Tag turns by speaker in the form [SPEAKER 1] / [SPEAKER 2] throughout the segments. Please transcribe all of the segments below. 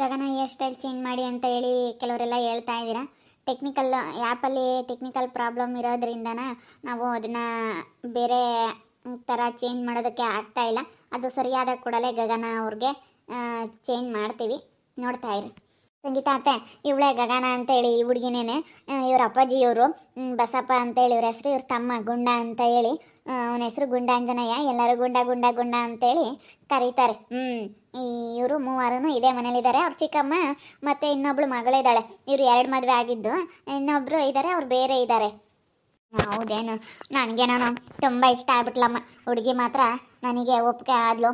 [SPEAKER 1] ಗಗನ hair style change ಮಾಡಿ ಅಂತ ಹೇಳಿ ಕೆಲವರೆಲ್ಲ ಹೇಳ್ತಾ ಇದ್ದೀರಾ. ಟೆಕ್ನಿಕಲ್ ಆ್ಯಪಲ್ಲಿ ಟೆಕ್ನಿಕಲ್ ಪ್ರಾಬ್ಲಮ್ ಇರೋದ್ರಿಂದನ ನಾವು ಅದನ್ನು ಬೇರೆ ಥರ ಚೇಂಜ್ ಮಾಡೋದಕ್ಕೆ ಆಗ್ತಾ ಇಲ್ಲ. ಅದು ಸರಿಯಾದ ಕೂಡಲೇ ಗಗನ ಅವ್ರಿಗೆ ಚೇಂಜ್ ಮಾಡ್ತೀವಿ. ನೋಡ್ತಾ ಇರಿ. ಸಂಗೀತ ಅತ್ತೆ, ಇವಳೇ ಗಗನ ಅಂತೇಳಿ ಈ ಹುಡುಗಿನೇನೆ ಇವ್ರ ಅಪ್ಪಾಜಿಯವರು ಬಸಪ್ಪ ಅಂತೇಳಿ ಇವ್ರ ಹೆಸರು ಇವ್ರ ತಮ್ಮ ಗುಂಡ ಅಂತ ಹೇಳಿ ಅವನ ಹೆಸರು ಗುಂಡಾಂಜನಯ್ಯ, ಎಲ್ಲರೂ ಗುಂಡ ಗುಂಡ ಗುಂಡ ಅಂತೇಳಿ ಕರೀತಾರೆ. ಹ್ಞೂ ಇವರು ಮೂವರು ಇದೇ ಮನೇಲಿದ್ದಾರೆ. ಅವ್ರ ಚಿಕ್ಕಮ್ಮ ಮತ್ತು ಇನ್ನೊಬ್ಳು ಮಗಳಿದ್ದಾಳೆ. ಇವರು ಎರಡು ಮದುವೆ ಆಗಿದ್ದು ಇನ್ನೊಬ್ಬರು ಇದ್ದಾರೆ ಅವ್ರು ಬೇರೆ ಇದ್ದಾರೆ ಹೌದೇನು? ನಾನು ತುಂಬ ಇಷ್ಟ ಆಗ್ಬಿಟ್ಲಮ್ಮ. ಹುಡುಗಿ ಮಾತ್ರ ನನಗೆ ಒಪ್ಪಿಗೆ ಆದ್ಲು.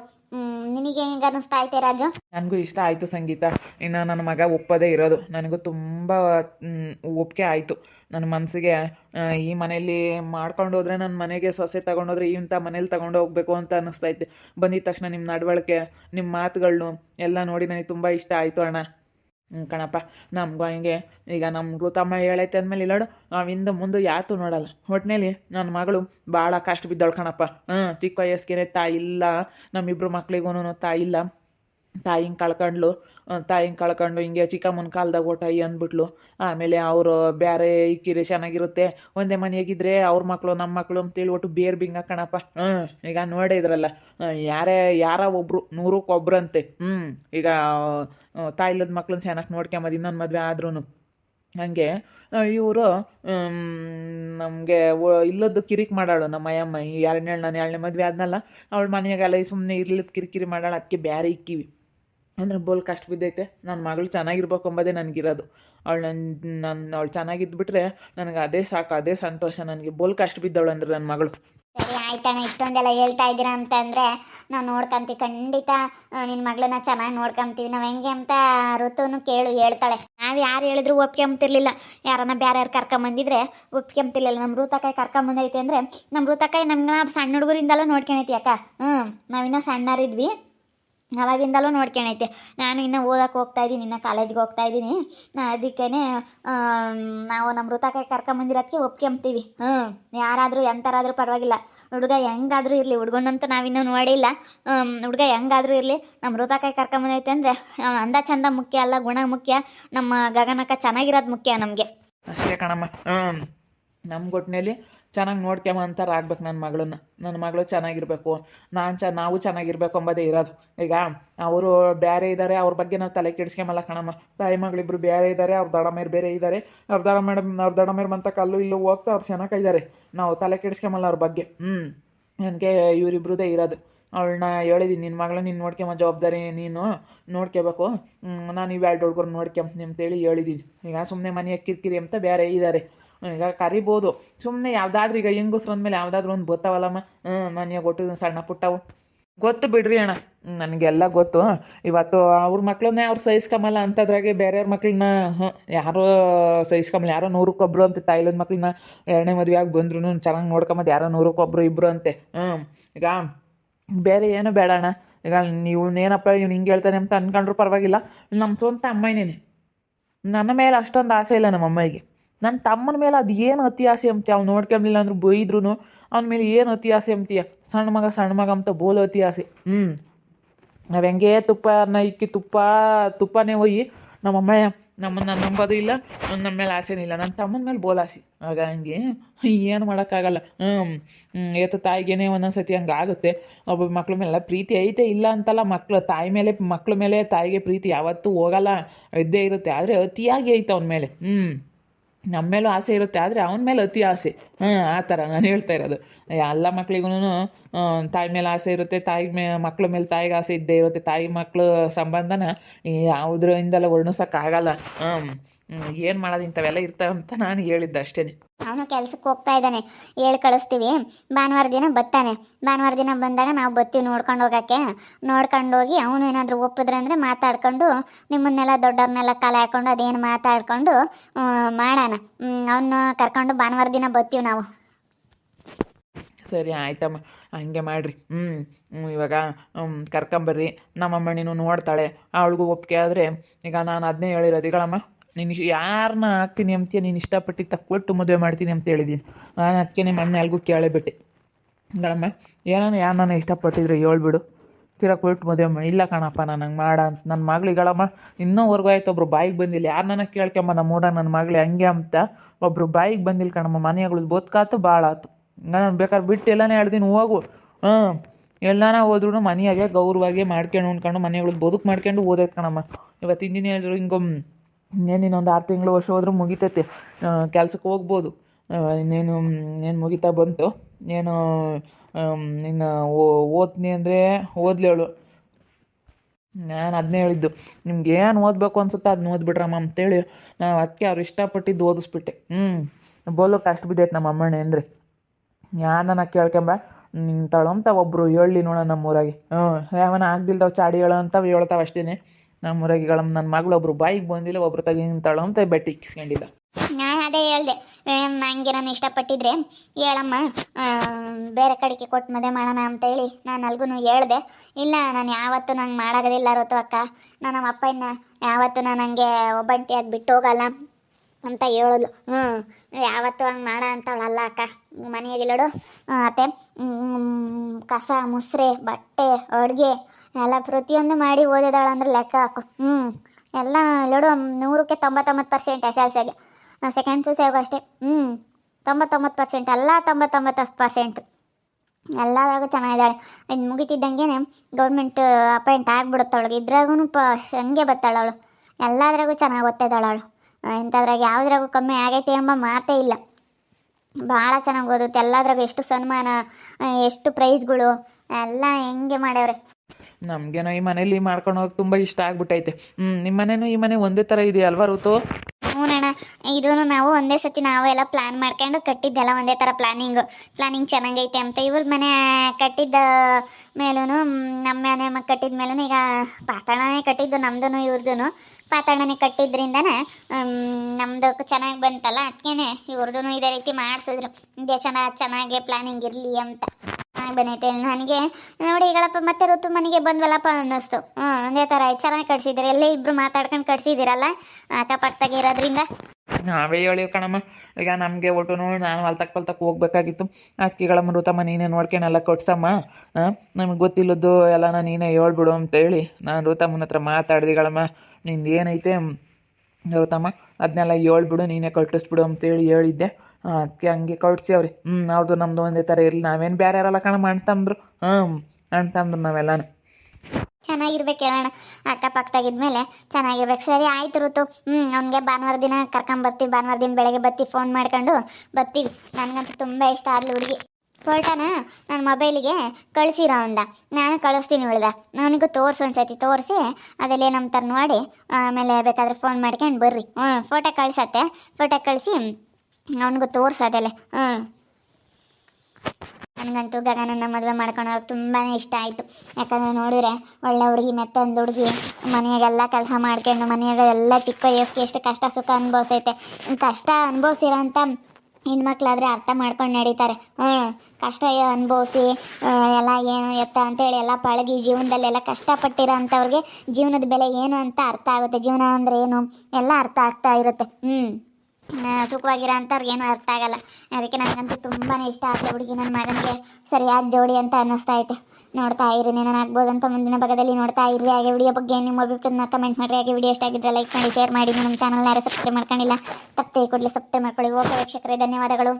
[SPEAKER 1] ನಿನಗೆ ಹೆಂಗೆ ಅನ್ನಿಸ್ತಾ ಐತೆ ರಾಜು?
[SPEAKER 2] ನನಗೂ ಇಷ್ಟ ಆಯಿತು ಸಂಗೀತ. ಇನ್ನು ನನ್ನ ಮಗ ಒಪ್ಪದೇ ಇರೋದು. ನನಗೂ ತುಂಬ ಒಪ್ಪಿಗೆ ಆಯಿತು. ನನ್ನ ಮನಸ್ಸಿಗೆ ಈ ಮನೇಲಿ ಮಾಡ್ಕೊಂಡು ಹೋದ್ರೆ ನನ್ನ ಮನೆಗೆ ಸೊಸೆ ತಗೊಂಡೋದ್ರೆ ಇಂಥ ಮನೇಲಿ ತಗೊಂಡು ಹೋಗ್ಬೇಕು ಅಂತ ಅನ್ನಿಸ್ತೈತೆ ಬಂದಿದ ತಕ್ಷಣ ನಿಮ್ಮ ನಡವಳಿಕೆ ನಿಮ್ಮ ಮಾತುಗಳನ್ನು ಎಲ್ಲ ನೋಡಿ ನನಗೆ ತುಂಬ ಇಷ್ಟ ಆಯಿತು ಅಣ್ಣ. ಹ್ಞೂ ಕಣಪ್ಪ. ನಮಗೂ ಹಿಂಗೆ ಈಗ ನಮ್ಮ ತಮ್ಮ ಹೇಳೈತೆ ಅಂದಮೇಲೆ ಇಲ್ಲೋಡು ಹಿಂದೆ ಮುಂದೆ ಯಾತು ನೋಡಲ್ಲ. ಒಟ್ಟಿನಲ್ಲಿ ನನ್ನ ಮಗಳು ಭಾಳ ಕಷ್ಟ ಬಿದ್ದಾಳು ಕಣಪ್ಪ. ಹ್ಞೂ ಚಿಕ್ಕ ವಯಸ್ಸಿಗೆ ತಾಯಿ ಇಲ್ಲ ನಮ್ಮಿಬ್ಬರು ಮಕ್ಳಿಗೂ ತಾಯಿ ಇಲ್ಲ ತಾಯಿನ ಕಳ್ಕೊಂಡ್ಲು ತಾಯಿನ ಕಳ್ಕೊಂಡು ಹಿಂಗೆ ಚಿಕ್ಕಮ್ಮನ ಕಾಲ್ದಾಗ ಓಟಾಯಿ ಅಂದ್ಬಿಟ್ಲು. ಆಮೇಲೆ ಅವರು ಬೇರೆ ಇಕ್ಕಿರಿ ಚೆನ್ನಾಗಿರುತ್ತೆ. ಒಂದೇ ಮನೆಯಾಗಿದ್ರೆ ಅವ್ರ ಮಕ್ಕಳು ನಮ್ಮ ಮಕ್ಕಳು ಅಂತೇಳಿ ಒಟ್ಟು ಬೇರೆ ಬಿಂಗ ಕಣಪ್ಪ. ಹ್ಞೂ ಈಗ ನೋಡೇ ಇದ್ರಲ್ಲ. ಯಾರೇ, ಯಾರ ಒಬ್ರು, ನೂರಕ್ಕೆ ಒಬ್ರಂತೆ. ಹ್ಞೂ ಈಗ ತಾಯಿಲ್ಲದ ಮಕ್ಳನ್ನ ಚೆನ್ನಾಗಿ ನೋಡ್ಕೊಂಬದು, ಇನ್ನೊಂದು ಮದುವೆ ಆದ್ರೂ ಹಂಗೆ ಇವರು ನಮಗೆ ಇಲ್ಲದ್ದು ಕಿರಿಕ್ ಮಾಡಾಳು ನಮ್ಮ ಅಯ್ಯಮ್ಮ. ಈ ಎರಡನೇ ನಾನು ಎರಡನೇ ಮದುವೆ ಆದ್ನಲ್ಲ, ಅವಳು ಮನೆಯಾಗೆಲ್ಲ ಸುಮ್ಮನೆ ಇರ್ಲಿದ್ದು ಕಿರಿಕಿರಿ ಮಾಡಾಳು ಅದಕ್ಕೆ ಬೇರೆ ಇಕ್ಕಿವಿ. ಅಂದ್ರೆ ಬೋಲ್ ಕಷ್ಟ ಬಿದ್ದೈತೆ. ನನ್ನ ಮಗಳು ಚೆನ್ನಾಗಿರ್ಬೇಕು ಅಂಬೋದೇ ನನಗಿರೋದು. ಅವಳು ನನ್ನ ನನ್ನ ಅವಳು ಚೆನ್ನಾಗಿದ್ಬಿಟ್ರೆ ನನಗೆ ಅದೇ ಸಾಕು, ಅದೇ ಸಂತೋಷ. ನನಗೆ ಬೋಲ್ ಕಷ್ಟ ಬಿದ್ದವಳು ಅಂದ್ರೆ ನನ್ನ ಮಗಳು.
[SPEAKER 1] ಸರಿ ಆಯ್ತಣ್ಣ ಇಷ್ಟೊಂದೆಲ್ಲ ಹೇಳ್ತಾ ಇದ್ದೀರಾ ಅಂತಂದರೆ ನಾವು ನೋಡ್ಕೊಂತೀವಿ ಖಂಡಿತ ನಿನ್ನ ಮಗಳನ್ನ ಚೆನ್ನಾಗಿ ನೋಡ್ಕೊಂತೀವಿ. ನಾವು ಹೆಂಗೆ ಅಂತ ಋತುನು ಕೇಳು, ಹೇಳ್ತಾಳೆ. ನಾವು ಯಾರು ಹೇಳಿದ್ರು ಒಪ್ಕೊಂಬ್ತಿರ್ಲಿಲ್ಲ ಯಾರನ್ನ ಬೇರೆ ಯಾರು ಕರ್ಕೊಂಬಂದಿದ್ರೆ ಒಪ್ಕೊಂತಿರ್ಲಿಲ್ಲ ನಮ್ಮ ಋತಕಾಯಿ ಕರ್ಕೊಂಬಂದೈತೆ ಅಂದರೆ ನಮ್ಮ ಋತಕಾಯಿ ನಮ್ಗೆ ಸಣ್ಣ ಹುಡುಗರಿಂದಲೂ ನೋಡ್ಕೊಂಡೈತಿ ಅಕ್ಕ. ಹ್ಞೂ ನಾವಿನ್ನೂ ಸಣ್ಣರಿದ್ವಿ. ಅವಾಗಿಂದಲೂ ನೋಡ್ಕೊಂಡೈತೆ. ನಾನು ಇನ್ನು ಓದಕ್ಕೆ ಹೋಗ್ತಾ ಇದ್ದೀನಿ, ಇನ್ನು ಕಾಲೇಜ್ಗೆ ಹೋಗ್ತಾ ಇದ್ದೀನಿ. ಅದಕ್ಕೇ ನಾವು ನಮ್ಮ ಮೃತಕಾಯಿ ಕರ್ಕೊಂಬಂದಿರೋದಕ್ಕೆ ಒಪ್ಕೊಂಬ್ತೀವಿ ಹ್ಞೂ ಯಾರಾದರೂ ಎಂಥರಾದರೂ ಪರವಾಗಿಲ್ಲ. ಹುಡುಗ ಹೆಂಗಾದರೂ ಇರಲಿ, ಹುಡುಗನಂತೂ ನಾವಿನ್ನೂ ನೋಡಿಲ್ಲ ಹುಡುಗ ಹೆಂಗಾದರೂ ಇರಲಿ ನಮ್ಮ ಮೃತಕಾಯಿ ಕರ್ಕೊಂಬಂದೈತೆ ಅಂದರೆ ಅಂದ ಚಂದ ಮುಖ್ಯ ಅಲ್ಲ, ಗುಣ ಮುಖ್ಯ, ನಮ್ಮ ಗಗನಕ್ಕ ಚೆನ್ನಾಗಿರೋದು ಮುಖ್ಯ ನಮಗೆ.
[SPEAKER 2] ಅಷ್ಟೇ ಕಣಮ್ಮ. ನಮ್ಮ ಒಟ್ಟಿನಲ್ಲಿ ಚೆನ್ನಾಗಿ ನೋಡ್ಕೊಂಬ ಅಂತಾರೆ ಆಗ್ಬೇಕು ನನ್ನ ಮಗಳನ್ನ. ನನ್ನ ಮಗಳು ಚೆನ್ನಾಗಿರ್ಬೇಕು. ನಾನು ಚ ನಾವು ಚೆನ್ನಾಗಿರ್ಬೇಕು ಅಂಬೋದೇ ಇರೋದು. ಈಗ ಅವರು ಬೇರೆ ಇದ್ದಾರೆ ಅವ್ರ ಬಗ್ಗೆ ನಾವು ತಲೆ ಕೆಡಿಸ್ಕೊಂಬಲ್ಲ ಕಣಮ್ಮ. ತಾಯಿ ಮಗಳಿಬ್ರು ಬೇರೆ ಇದ್ದಾರೆ ಅವ್ರ ದಡಮೇರು ಬೇರೆ ಇದ್ದಾರೆ ಅವ್ರ ದಡ ಮೇಡಮ್ ಅವ್ರ ದಡಮೇರು ಬಂತ ಕಲ್ಲು ಇಲ್ಲೂ ಹೋಗ್ತಾ ಅವ್ರು ಚೆನ್ನಾಗಿದ್ದಾರೆ ನಾವು ತಲೆ ಕೆಡಿಸ್ಕೊಂಬಲ್ಲ ಅವ್ರ ಬಗ್ಗೆ. ಹ್ಞೂ ನನಗೆ ಇವರಿಬ್ರದೇ ಇರೋದು. ಅವಳನ್ನ ಹೇಳಿದ್ದೀನಿ ನಿನ್ನ ಮಗಳ ನೀನು ನೋಡ್ಕೊಂಬ ಜವಾಬ್ದಾರಿ ನೀನು ನೋಡ್ಕೋಬೇಕು. ನಾನು ಇವೆರಡು ಹುಡುಗರು ನೋಡ್ಕೊಂಬ ಅಂತೇಳಿ ಹೇಳಿದ್ದೀನಿ ಈಗ ಸುಮ್ಮನೆ ಮನೆಯ ಕಿರಿಕಿರಿ ಅಂತ ಬೇರೆ ಇದ್ದಾರೆ ಈಗ ಕರಿಬೋದು. ಸುಮ್ಮನೆ ಯಾವುದಾದ್ರೂ ಈಗ ಹೆಂಗಸ್ರು ಅಂದಮೇಲೆ ಯಾವುದಾದ್ರೂ ಒಂದು ಗೊತ್ತಾವಲ್ಲಮ್ಮ ಹ್ಞೂ ಮನೆಯಾಗ ಒಟ್ಟು ಸಣ್ಣ ಪುಟ್ಟವು ಗೊತ್ತು ಬಿಡ್ರಿ ಅಣ್ಣ. ನನಗೆಲ್ಲ ಗೊತ್ತು. ಇವತ್ತು ಅವ್ರ ಮಕ್ಳನ್ನೇ ಅವ್ರು ಸಹಿಸ್ಕೊಂಬಲ್ಲ ಅಂಥದ್ರಾಗೆ ಬೇರೆಯವ್ರ ಮಕ್ಳನ್ನ ಹಾಂ ಯಾರೋ ಸಹಿಸ್ಕೊಂಬಲ್ಲ ಯಾರೋ ನೂರಕ್ಕೊಬ್ರು ಅಂತ ತಾಯಿಲದ ಮಕ್ಳನ್ನ. ಎರಡನೇ ಮದುವೆ ಆಗಿ ಬಂದ್ರು ಚೆನ್ನಾಗಿ ನೋಡ್ಕೊಂಬದು ಯಾರೋ ನೂರಕ್ಕೊಬ್ರು ಇಬ್ಬರು ಅಂತೆ. ಹ್ಞೂ ಈಗ ಬೇರೆ ಏನು ಬೇಡ ಅಣ್ಣ. ಈಗ ನೀವು ಏನಪ್ಪ ಇವ್ನು ಹಿಂಗೆ ಹೇಳ್ತಾನೆ ಅಂತ ಅನ್ಕೊಂಡ್ರು ಪರವಾಗಿಲ್ಲ. ನಮ್ಮ ಸ್ವಂತ ಅಮ್ಮನೇನೆ ನನ್ನ ಮೇಲೆ ಅಷ್ಟೊಂದು ಆಸೆ ಇಲ್ಲ ನಮ್ಮ ಅಮ್ಮಗೆ ನನ್ನ ತಮ್ಮನ ಮೇಲೆ ಅದು ಏನು ಅತಿ ಆಸೆ ಅಂತೆ ಅವ್ನು ನೋಡ್ಕೊಂಬಿಲ್ಲ ಅಂದ್ರೆ ಬೈದ್ರು ಅವನ ಮೇಲೆ ಏನು ಅತಿ ಆಸೆ ಅಂತೀಯ? ಸಣ್ಣ ಮಗ ಸಣ್ಣ ಮಗ ಅಂತ ಬೋಲು ಅತಿ ಆಸೆ ಹ್ಞೂ ನಾವು ಹೆಂಗೆ ತುಪ್ಪನ ಇಕ್ಕಿ ತುಪ್ಪ, ತುಪ್ಪನೇ ಒಯ್ಯಿ ನಮ್ಮಮ್ಮ ನಮ್ಮನ್ನ ನಂಬೋದು ಇಲ್ಲ ನಮ್ಮ ಮೇಲೆ ಆಸೆನೂ ಇಲ್ಲ. ನನ್ನ ತಮ್ಮನ ಮೇಲೆ ಬೋಲ್ ಆಸೆ. ಆಗ ಹಂಗೆ, ಏನು ಮಾಡೋಕ್ಕಾಗಲ್ಲ. ಹ್ಞೂ ಏತ ತಾಯಿಗೇನೆ ಒಂದೊಂದು ಸತಿ ಹಂಗೆ ಆಗುತ್ತೆ. ಒಬ್ಬ ಮಕ್ಳ ಮೇಲೆ ಪ್ರೀತಿ ಐತೆ ಇಲ್ಲ ಅಂತಲ್ಲ ಮಕ್ಳು, ತಾಯಿ ಮೇಲೆ, ಮಕ್ಳ ಮೇಲೆ ತಾಯಿಗೆ ಪ್ರೀತಿ ಯಾವತ್ತೂ ಹೋಗಲ್ಲ, ಇದ್ದೇ ಇರುತ್ತೆ. ಆದರೆ ಅತಿಯಾಗಿ ಐತೆ ಅವನ ಮೇಲೆ. ಹ್ಞೂ ನಮ್ಮ ಮೇಲೂ ಆಸೆ ಇರುತ್ತೆ, ಆದರೆ ಅವನ ಮೇಲೆ ಅತಿ ಆಸೆ. ಹಾಂ, ಆ ಥರ ನಾನು ಹೇಳ್ತಾ ಇರೋದು. ಎಲ್ಲ ಮಕ್ಳಿಗೂ ತಾಯಿ ಮೇಲೆ ಆಸೆ ಇರುತ್ತೆ, ತಾಯಿ ಮೇ, ಮಕ್ಳ ಮೇಲೆ ತಾಯಿಗೆ ಆಸೆ ಇದ್ದೇ ಇರುತ್ತೆ. ತಾಯಿ ಮಕ್ಕಳು ಸಂಬಂಧನ ಯಾವುದರಿಂದಲ್ಲ ವರ್ಣಿಸೋಕ್ಕಾಗಲ್ಲ. ಏನು ಮಾಡೋದು ಇಂಥವೆಲ್ಲ ಇರ್ತಾವೆ ಅಂತ ನಾನು ಹೇಳಿದ್ದೆ ಅಷ್ಟೇ
[SPEAKER 1] ಅವನು ಕೆಲ್ಸಕ್ಕೆ ಹೋಗ್ತಾ ಇದ್ದಾನೆ. ಹೇಳಿ ಕಳಿಸ್ತೀವಿ. ಭಾನುವಾರ ದಿನ ಬತ್ತಾನೆ ಭಾನುವಾರ ದಿನ ಬಂದಾಗ ನಾವು ಬರ್ತೀವಿ ನೋಡ್ಕೊಂಡು ಹೋಗಕ್ಕೆ. ನೋಡ್ಕೊಂಡು ಹೋಗಿ ಅವನು ಏನಾದರೂ ಒಪ್ಪಿದ್ರೆ ಅಂದರೆ ಮಾತಾಡ್ಕೊಂಡು ನಿಮ್ಮನ್ನೆಲ್ಲ ದೊಡ್ಡವ್ರನ್ನೆಲ್ಲ ಕಾಲ ಹಾಕೊಂಡು ಅದೇನು ಮಾತಾಡ್ಕೊಂಡು ಮಾಡೋಣ. ಅವನ್ನ ಕರ್ಕೊಂಡು ಭಾನುವಾರ ದಿನ ಬರ್ತೀವಿ ನಾವು.
[SPEAKER 2] ಸರಿ ಆಯ್ತಮ್ಮ. ಹಂಗೆ ಮಾಡಿರಿ. ಹ್ಞೂ ಹ್ಞೂ ಇವಾಗ ಕರ್ಕೊಂಬರ್ರಿ. ನಮ್ಮಮ್ಮ ನೀನು ನೋಡ್ತಾಳೆ. ಅವಳಿಗೂ ಒಪ್ಪಿಗೆ ಆದರೆ ಈಗ ನಾನು ಅದನ್ನೇ ಹೇಳಿರೋದು ಈಗಳಮ್ಮ ನೀನು ಯಾರನ್ನ ಹಾಕ್ತೀನಿ ಅಂತೀಯ? ನೀನು ಇಷ್ಟಪಟ್ಟು ತಕ್ಕೊಟ್ಟು ಮದುವೆ ಮಾಡ್ತೀನಿ ಅಂತ ಹೇಳಿದ್ದೀನಿ ನಾನು ಅದಕ್ಕೆ ನಿಮ್ಮ ಅಣ್ಣ ಎಲ್ಗೂ ಕೇಳೇಬಿಟ್ಟೆ. ಗಣಮ್ಮ ಏನಾನ ಯಾರನ್ನ ಇಷ್ಟಪಟ್ಟಿದ್ರೆ ಹೇಳ್ಬಿಡು. ಚಿಕ್ಕಿರಕ್ಕೆ ಕೊಟ್ಟು ಮದುವೆ ಮಾಡಿ ಇಲ್ಲ ಕಣಪ್ಪ, ನಾನು ಹಂಗೆ ಮಾಡ ಅಂತ. ನನ್ನ ಮಗಳಿಗಳಮ್ಮ ಇನ್ನೂವರೆಗೂ ಆಯ್ತು, ಒಬ್ರು ಬಾಯಿಗೆ ಬಂದಿಲ್ಲ. ಯಾರನ್ನ ಕೇಳ್ಕೊಂಬ ನಮ್ಮ ಮೂಡ ನನ್ನ ಮಗಳು ಹಂಗೆ ಅಂತ. ಒಬ್ರು ಬಾಯಿಗೆ ಬಂದಿಲ್ಲ ಕಣಮ್ಮ ಮನೆಗಳು ಬೋತ್ಕಾತು ಭಾಳ ಆತು ನಾನು ಬೇಕಾದ್ರೆ ಬಿಟ್ಟು ಎಲ್ಲನೇ ಹೇಳ್ತೀನಿ ಹೋಗು. ಹಾಂ. ಎಲ್ಲಾನ ಹೋದ್ರು ಮನೆಯಾಗೆ ಗೌರವಾಗೆ ಮಾಡ್ಕೊಂಡು ಉಣ್ಕೊಂಡು ಮನೆಗಳು ಬದುಕು ಮಾಡ್ಕೊಂಡು ಓದೈತೆ ಕಣಮ್ಮ. ಇವತ್ತು ಇಂಜಿನಿಯರ್ ಹಿಂಗೆ ಇನ್ನೇನು ಇನ್ನೊಂದು ಆರು ತಿಂಗಳು ವರ್ಷ ಹೋದ್ರೂ ಮುಗಿತೈತೆ. ಕೆಲ್ಸಕ್ಕೆ ಹೋಗ್ಬೋದು. ಇನ್ನೇನು ಏನು ಮುಗಿತಾ ಬಂತು. ಏನು ಇನ್ನು ಓದ್ತೀನಿ ಅಂದರೆ ಓದ್ಲೇಳು ಹೇಳು ನಾನು ಅದನ್ನೇ ಹೇಳಿದ್ದು. ನಿಮ್ಗೆ ಏನು ಓದಬೇಕು ಅನ್ಸುತ್ತೆ ಅದನ್ನ ಓದ್ಬಿಟ್ರಮ್ಮ ಅಂತೇಳಿ ನಾವು ಅದಕ್ಕೆ ಅವ್ರು ಇಷ್ಟಪಟ್ಟಿದ್ದು ಓದಿಸ್ಬಿಟ್ಟೆ. ಹ್ಞೂ ಬೋಲು ಕಷ್ಟ ಬಿದ್ದೈತೆ ನಮ್ಮ ಅಮ್ಮಣ್ಣೆ ಅಂದರೆ. ಯಾರನ್ನ ಕೇಳ್ಕೊಂಬ ನಿಂತಾಳು ಅಂತ ಒಬ್ಬರು ಹೇಳಲಿ ನೋಡ ನಮ್ಮೂರಾಗೆ. ಹ್ಞೂ ಯಾವನ ಆಗ್ದಿಲ್ದವ್ ಚಾಡಿ ಹೇಳೋ ಅಂತ ಹೇಳ್ತಾವೆ ಅಷ್ಟೇ ನಮ್ಮೂರಾಗೆ ಗಳಮ್ಮ ನನ್ನ ಮಗಳು ಒಬ್ರು ಬಾಯಿಗೆ ಬಂದಿಲ್ಲ, ಒಬ್ರು ತಗಿಂತಾಳು ಅಂತ ಬೆಟ್ಟಿ ಇಕ್ಕಿಸ್ಕೊಂಡಿಲ್ಲ
[SPEAKER 1] ನಾನು ಅದೇ ಹೇಳ್ದೆ ನಂಗೆ ನಾನು ಇಷ್ಟಪಟ್ಟಿದ್ರೆ ಹೇಳಮ್ಮ ಬೇರೆ ಕಡೆಗೆ ಕೊಟ್ಟು ಮದುವೆ ಮಾಡೋಣ ಅಂತೇಳಿ ನಾನು ಅಲ್ಗೂ ಹೇಳ್ದೆ. ಇಲ್ಲ, ನಾನು ಯಾವತ್ತೂ ನಂಗೆ ಮಾಡೋದಿಲ್ಲ ಋತು ಅಕ್ಕ. ನಾನು ನಮ್ಮ ಅಪ್ಪನ ಯಾವತ್ತೂ ನಾನು ಹಂಗೆ ಒಬ್ಬಂಟಿಯಾಗಿ ಬಿಟ್ಟು ಹೋಗಲ್ಲ ಅಂತ ಹೇಳೋದು ಹ್ಞೂ ಯಾವತ್ತೂ ಹಂಗೆ ಮಾಡ ಅಂತವಳಲ್ಲ ಅಕ್ಕ. ಮನೆಯಾಗಿಲ್ಲಡು ಅತ್ತೆ ಕಸ, ಮುಸ್ರೆ, ಬಟ್ಟೆ, ಅಡುಗೆ ಎಲ್ಲ ಪ್ರತಿಯೊಂದು ಮಾಡಿ ಓದಿದಾಳ ಅಂದ್ರೆ ಲೆಕ್ಕ ಹಾಕು. ಹ್ಞೂ ಎಲ್ಲ ಲಡು ನೂರಕ್ಕೆ ತೊಂಬತ್ತೊಂಬತ್ತು ಪರ್ಸೆಂಟ್ ಎಸ್ ಎಲ್ ಸಿಗೆ ಸೆಕೆಂಡ್ ಪಿ ಯು ಅಷ್ಟೇ. ಹ್ಞೂ ತೊಂಬತ್ತೊಂಬತ್ತು ಪರ್ಸೆಂಟ್ ಎಲ್ಲ ತೊಂಬತ್ತೊಂಬತ್ತು ಪರ್ಸೆಂಟ್ ಎಲ್ಲದಾಗೂ ಚೆನ್ನಾಗಿದ್ದಾಳೆ. ಇನ್ನು ಮುಗಿತಿದ್ದಂಗೆ ಗೌರ್ಮೆಂಟ್ ಅಪಾಯಿಂಟ್ ಆಗ್ಬಿಡುತ್ತೆ ಅವಳಿಗೆ. ಇದ್ರಾಗೂ ಪ, ಹಂಗೆ ಬರ್ತಾಳೆ ಅವಳು. ಎಲ್ಲದ್ರಾಗೂ ಚೆನ್ನಾಗಿ ಓದ್ತಿದ್ದಾಳೆ ಅವಳು. ಇಂಥದ್ರಾಗೆ ಯಾವುದ್ರಾಗೂ ಕಮ್ಮಿ ಆಗೈತೆ ಎಂಬ ಮಾತೇ ಇಲ್ಲ. ಭಾಳ ಚೆನ್ನಾಗಿ ಓದುತ್ತೆ. ಎಲ್ಲದ್ರಾಗೂ ಎಷ್ಟು ಸನ್ಮಾನ ಎಷ್ಟು ಪ್ರೈಸ್ಗಳು ಎಲ್ಲ ಹೆಂಗೆ ಮಾಡ್ಯವ್ರೆ
[SPEAKER 2] ನಮಗೇನೋ ಈ ಮನೇಲಿ ಮಾಡ್ಕೊಂಡು ಹೋಗಿ ತುಂಬ ಇಷ್ಟ ಆಗ್ಬಿಟ್ಟೈತೆ. ಹ್ಞೂ ನಿಮ್ಮ ಮನೇನೂ ಈ ಮನೆ ಒಂದೇ ಥರ ಇದೆಯಲ್ವಾ ಋತು?
[SPEAKER 1] ಇದೂ ನಾವು ಒಂದೇ ಸತಿ ನಾವು ಎಲ್ಲ ಪ್ಲ್ಯಾನ್ ಮಾಡ್ಕೊಂಡು ಕಟ್ಟಿದ್ದೆಲ್ಲ ಒಂದೇ ಥರ ಪ್ಲಾನಿಂಗ್ ಪ್ಲಾನಿಂಗ್ ಚೆನ್ನಾಗೈತೆ ಅಂತ ಇವ್ರ ಮನೆ ಕಟ್ಟಿದ್ದ ಮೇಲೂ ನಮ್ಮ ಮನೆ ಮಗ ಕಟ್ಟಿದ ಮೇಲೂ ಈಗ ಪಾತಾಳನೇ ಕಟ್ಟಿದ್ದು ನಮ್ದು ಇವ್ರದ್ದು ಪಾತಾಳನೇ ಕಟ್ಟಿದ್ರಿಂದನೇ ನಮ್ಮದು ಚೆನ್ನಾಗಿ ಬಂತಲ್ಲ ಅದಕ್ಕೇ ಇವ್ರದ್ದು ಇದೇ ರೀತಿ ಮಾಡಿಸಿದ್ರು. ಇದೇ ಚೆನ್ನಾಗಿ ಚೆನ್ನಾಗಿ ಪ್ಲಾನಿಂಗ್ ಇರಲಿ ಅಂತ. ಚೆನ್ನಾಗಿ ಬಂದೈತೆ. ನನಗೆ, ನೋಡಿ ಈಗಳಪ್ಪ ಮತ್ತೆ ಋತು ಮನೆಗೆ ಬಂದ್ವಲ್ಲಪ್ಪ ಅನ್ನಿಸ್ತು. ಹ್ಞೂ ಅದೇ ಥರ ಚೆನ್ನಾಗಿ ಕಟ್ಸಿದ್ದೀರಿ. ಎಲ್ಲ ಇಬ್ರು ಮಾತಾಡ್ಕೊಂಡು ಕಟ್ಸಿದ್ದೀರಲ್ಲ? ಇರೋದ್ರಿಂದ.
[SPEAKER 2] ನಾವೇ ಹೇಳಿವ್ ಕಣಮ್ಮ, ಈಗ ನಮಗೆ ಒಟ್ಟು ನೋಡಿ, ನಾನು ಹೊಲ್ತಕ್ ಪಲ್ತಕ್ಕೆ ಹೋಗ್ಬೇಕಾಗಿತ್ತು. ಅಕ್ಕಿಗಳ ಮೃತಮ್ಮ ನೀನೇ ನೋಡ್ಕೊಂಡೆಲ್ಲ ಕೊಡ್ಸಮ್ಮ ನಮಗೆ ಗೊತ್ತಿಲ್ಲದ್ದು ಎಲ್ಲ ನೀನೇ ಹೇಳ್ಬಿಡು ಅಂತೇಳಿ ನಾನು ಋತಮ್ಮನ ಹತ್ರ ಮಾತಾಡ್ದಿಗಳಮ್ಮ ನಿಂದು ಏನೈತೆ ಋತಮ್ಮ ಅದನ್ನೆಲ್ಲ ಹೇಳ್ಬಿಡು, ನೀನೇ ಕಟ್ಟಿಸ್ಬಿಡು ಅಂತೇಳಿ ಹೇಳಿದ್ದೆ. ಅದಕ್ಕೆ ಹಂಗೆ ಕಟ್ಸ್ಯವ್ರಿ ಹ್ಞೂ ಹೌದು ನಮ್ಮದು ಒಂದೇ ಥರ ಇರಲಿ. ನಾವೇನು ಬೇರೆ ಯಾರಲ್ಲ ಕಣಮ್ಮ ಅಣ್ತಂದ್ರು ಹ್ಞೂ ಅಣ್ತಂದ್ರು ನಾವೆಲ್ಲನೂ.
[SPEAKER 1] ಚೆನ್ನಾಗಿರ್ಬೇಕು ಹೇಳೋಣ. ಅಕ್ಕಪಕ್ಕದಾಗಿದ್ಮೇಲೆ ಚೆನ್ನಾಗಿರ್ಬೇಕು. ಸರಿ, ಆಯ್ತು ಋತು. ಹ್ಞೂ ಅವ್ನಿಗೆ ಭಾನುವಾರ ದಿನ ಕರ್ಕೊಂಬರ್ತೀವಿ ಭಾನುವಾರ ದಿನ ಬೆಳಗ್ಗೆ ಬತ್ತಿ ಫೋನ್ ಮಾಡ್ಕೊಂಡು. ಬರ್ತೀವಿ. ನನಗಂತೂ ತುಂಬ ಇಷ್ಟ ಆದ್ಲು ಹುಡುಗಿ. ಫೋಟೋನ ನನ್ನ ಮೊಬೈಲಿಗೆ ಕಳಿಸಿರೋ ಅಂದ. ನಾನು ಕಳಿಸ್ತೀನಿ ಉಳ್ದ. ಅವನಿಗೂ ತೋರಿಸು ಒಂದ್ಸತಿ ತೋರಿಸಿ ಅದೆಲ್ಲ ಥರ ನೋಡಿ, ಆಮೇಲೆ ಬೇಕಾದ್ರೆ ಫೋನ್ ಮಾಡ್ಕೊಂಡು ಬರ್ರಿ. ಹ್ಞೂ ಫೋಟೋ ಕಳ್ಸತ್ತೆ. ಫೋಟೋ ಕಳಿಸಿ ಅವನಿಗೂ ತೋರ್ಸೋದಲ್ಲೇ ಹ್ಞೂ ನನಗಂತೂ ಗಗನನ್ನ ಮದುವೆ ಮಾಡ್ಕೊಂಡು ತುಂಬಾ ಇಷ್ಟ ಆಯಿತು. ಯಾಕಂದ್ರೆ ನೋಡಿದ್ರೆ ಒಳ್ಳೆ ಹುಡುಗಿ, ಮೆತ್ತಂದು ಹುಡುಗಿ, ಮನೆಯಾಗೆಲ್ಲ ಕೆಲಸ ಮಾಡ್ಕೊಂಡು ಮನೆಯಾಗೆಲ್ಲ ಚಿಕ್ಕ ವಯಸ್ಸಿಗೆ ಎಷ್ಟು ಕಷ್ಟ ಸುಖ ಅನುಭವಿಸೈತೆ. ಕಷ್ಟ ಅನುಭವಿಸಿರೋಂಥ ಹೆಣ್ಮಕ್ಳಾದರೆ ಅರ್ಥ ಮಾಡ್ಕೊಂಡು ನಡೀತಾರೆ. ಹ್ಞೂ ಕಷ್ಟ ಅನುಭವಿಸಿ ಎಲ್ಲ ಏನು ಎತ್ತ ಅಂತೇಳಿ ಎಲ್ಲ ಪಳಗಿ ಜೀವನದಲ್ಲೆಲ್ಲ ಕಷ್ಟಪಟ್ಟಿರೋ ಅಂಥವ್ರಿಗೆ ಜೀವನದ ಬೆಲೆ ಏನು ಅಂತ ಅರ್ಥ ಆಗುತ್ತೆ. ಜೀವನ ಅಂದರೆ ಏನು? ಎಲ್ಲ ಅರ್ಥ ಆಗ್ತಾ ಇರುತ್ತೆ. ಹ್ಞೂ ಸುಖವಾಗಿರೋ ಅಂಥವ್ರಿಗೇನು ಅರ್ಥ ಆಗಲ್ಲ. ಅದಕ್ಕೆ ನನಗಂತೂ ತುಂಬಾ ಇಷ್ಟ ಆಗ್ತದೆ ಹುಡುಗಿ ನನ್ನ ಮಗನಿಗೆ ಸರಿಯಾದ ಜೋಡಿ ಅಂತ ಅನ್ನಿಸ್ತಾ ಐತೆ. ನೋಡ್ತಾ ಇರಿ, ನಾನು ಅಂತ ಮುಂದಿನ ಭಾಗದಲ್ಲಿ ನೋಡ್ತಾ ಇರಿ. ಹಾಗೆ ವಿಡಿಯೋ ಬಗ್ಗೆ ನಿಮ್ಮ ಅಭಿಪ್ರಾಯನ ಕಮೆಂಟ್ ಮಾಡಿರಿ. ಹಾಗೆ ವಿಡಿಯೋ ಇಷ್ಟ ಆಗಿದ್ರೆ ಲೈಕ್ ಮಾಡಿ ಶೇರ್ ಮಾಡಿ. ನಮ್ಮ ಚಾನಲ್ನ ಯಾರು ಸಬ್ಸ್ಕ್ರೈಬ್ ಮಾಡ್ಕೊಂಡಿಲ್ಲ, ತಪ್ಪದೆ ಕೂಡಲೇ ಸಬ್ಸ್ಕ್ರೈಬ್ ಮಾಡ್ಕೊಳ್ಳಿ. ಓಕೆ ವೀಕ್ಷಕರೇ, ಧನ್ಯವಾದಗಳು.